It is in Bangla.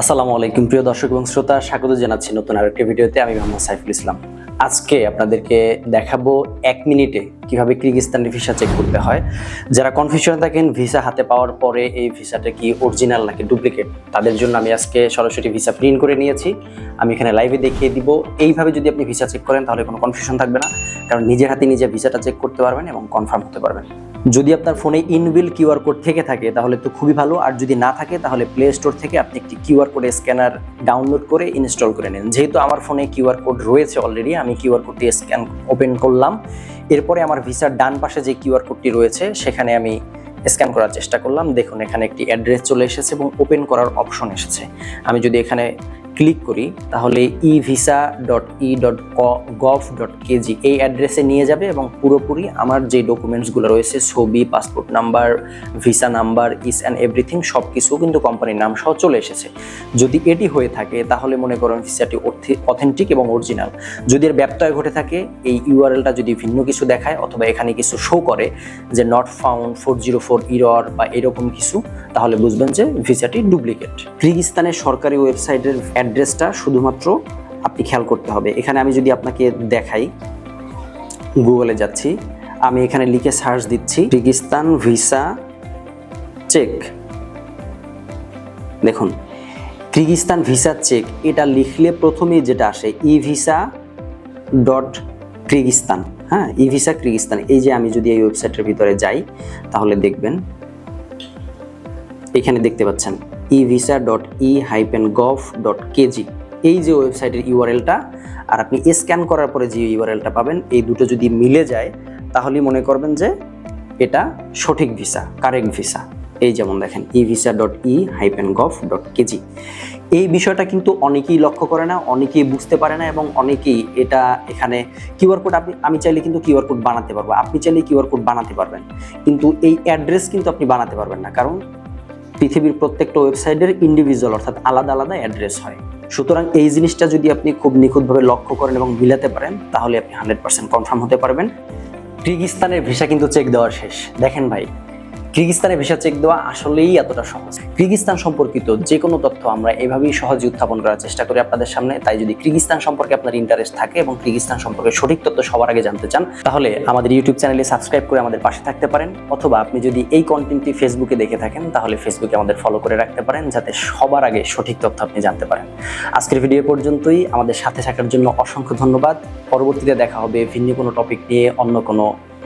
আসসালামু আলাইকুম, প্রিয় দর্শক এবং শ্রোতা, স্বাগত জানাচ্ছি নতুন আরেকটি ভিডিওতে। আমি মোহাম্মদ সাইফুল ইসলাম। আজকে আপনাদেরকে দেখাবো এক মিনিটে কীভাবে কিরগিস্তানের ভিসা চেক করতে হয়। যারা কনফিউশনে থাকেন ভিসা হাতে পাওয়ার পরে এই ভিসাটা কি অরিজিনাল নাকি ডুপ্লিকেট তাদের জন্য আমি আজকে সরাসরি ভিসা প্রিন্ট করে নিয়েছি। আমি এখানে লাইভে দেখিয়ে দিব। এইভাবে যদি আপনি ভিসা চেক করেন, তাহলে কোনো কনফিউশন থাকবে না। কারণ নিজের হাতে নিজে ভিসাটা চেক করতে পারবেন এবং কনফার্ম হতে পারবেন। যদি আপনার ফোনে ইনবিল কিউআর কোড থেকে থাকে, তাহলে তো খুবই ভালো। আর যদি না থাকে, তাহলে প্লে স্টোর থেকে আপনি একটি কিউআর কোড স্ক্যানার ডাউনলোড করে ইনস্টল করে নিন। যেহেতু আমার ফোনে কিউআর কোড রয়েছে অলরেডি আমি কিউআর কোডটি স্ক্যান ওপেন করলাম। এরপরে আমার ভিসার ডান পাশে যে কিউআর কোডটি রয়েছে, সেখানে আমি স্ক্যান করার চেষ্টা করলাম। দেখুন, এখানে একটি অ্যাড্রেস চলে এসেছে এবং ওপেন করার অপশন এসেছে। আমি যদি এখানে ক্লিক করি, তাহলে e visa dot e dot ক গভ ডট কেজি এই অ্যাড্রেসে নিয়ে যাবে এবং পুরোপুরি আমার যে ডকুমেন্টসগুলো রয়েছে, ছবি, passport number, visa number, is and everything সব কিছু কিন্তু কোম্পানির নাম সহ চলে এসেছে। যদি এটি হয়ে থাকে, তাহলে মনে করেন ভিসাটি অথেন্টিক এবং অরিজিনাল যদি এর ব্যত্যয় ঘটে থাকে, এই ইউআরএলটা যদি ভিন্ন কিছু দেখায় অথবা এখানে কিছু শো করে যে not found four zero four error বা এরকম কিছু, তাহলে বুঝবেন যে ভিসাটি ডুপ্লিকেট কিরগিস্তানের সরকারি ওয়েবসাইটের অ্যাড্রেসটা শুধুমাত্র আপনি খেয়াল করতে হবে। এখানে আমি যদি আপনাকে দেখাই গুগলে যাচ্ছি, আমি এখানে লিখে সার্চ দিচ্ছি কিরগিস্তান ভিসা চেক দেখুন কিরগিস্তান ভিসা চেক এটা লিখলে প্রথমেই যেটা আসে ই ভিসা ডট কিরগিস্তান হ্যাঁ ই ভিসা কিরগিস্তান এই যে আমি যদি এই ওয়েবসাইটের ভিতরে যাই, তাহলে দেখবেন, এখানে দেখতে পাচ্ছেন e visa dot e hyphen gov dot KG এই যে ওয়েবসাইটের ইউআরএলটা আর আপনি স্ক্যান করার পরে যে ইউআরএলটা পাবেন, এই দুটো যদি মিলে যায়, তাহলেই মনে করবেন যে এটা সঠিক ভিসা কারেক্ট ভিসা এই যেমন দেখেন e visa dot e hyphen gov dot KG এই বিষয়টা কিন্তু অনেকেই লক্ষ্য করে না, অনেকেই বুঝতে পারে না, এবং অনেকেই এটা এখানে কিউআর কোড আপনি, আমি চাইলে কিন্তু কিউআর কোড বানাতে পারব, আপনি চাইলে কিউআর কোড বানাতে পারবেন। কিন্তু এই অ্যাড্রেস কিন্তু আপনি বানাতে পারবেন না, কারণ পৃথিবীর প্রত্যেকটা ওয়েবসাইটের ইন্ডিভিজুয়াল অর্থাৎ আলাদা আলাদা অ্যাড্রেস হয়। সুতরাং এই জিনিসটা যদি আপনি খুব নিখুঁতভাবে লক্ষ্য করেন এবং মিলাতে পারেন, তাহলে আপনি হান্ড্রেড পার্সেন্ট কনফার্ম হতে পারবেন। কিরগিস্তানের ভিসা কিন্তু চেক দেওয়ার শেষ। দেখেন ভাই কিরগিস্তানের ভিসা চেক দেওয়া আসলেই এতটা সহজ। কিরগিস্তান সম্পর্কিত যে কোনো তথ্য আমরা এভাবেই সহজে উত্থাপন করার চেষ্টা করি আপনাদের সামনে। তাই যদি কিরগিস্তান সম্পর্কে আপনার ইন্টারেস্ট থাকে এবং কিরগিস্তান সম্পর্কে সঠিক তথ্য সবার আগে জানতে চান, তাহলে আমাদের ইউটিউব চ্যানেলে সাবস্ক্রাইব করে আমাদের পাশে থাকতে পারেন। অথবা আপনি যদি এই কন্টেন্টটি ফেসবুকে দেখে থাকেন, তাহলে ফেসবুকে আমাদের ফলো করে রাখতে পারেন, যাতে সবার আগে সঠিক তথ্য আপনি জানতে পারেন। আজকের ভিডিও পর্যন্তই। আমাদের সাথে থাকার জন্য অসংখ্য ধন্যবাদ। পরবর্তীতে দেখা হবে ভিন্ন কোনো টপিক নিয়ে অন্য কোনো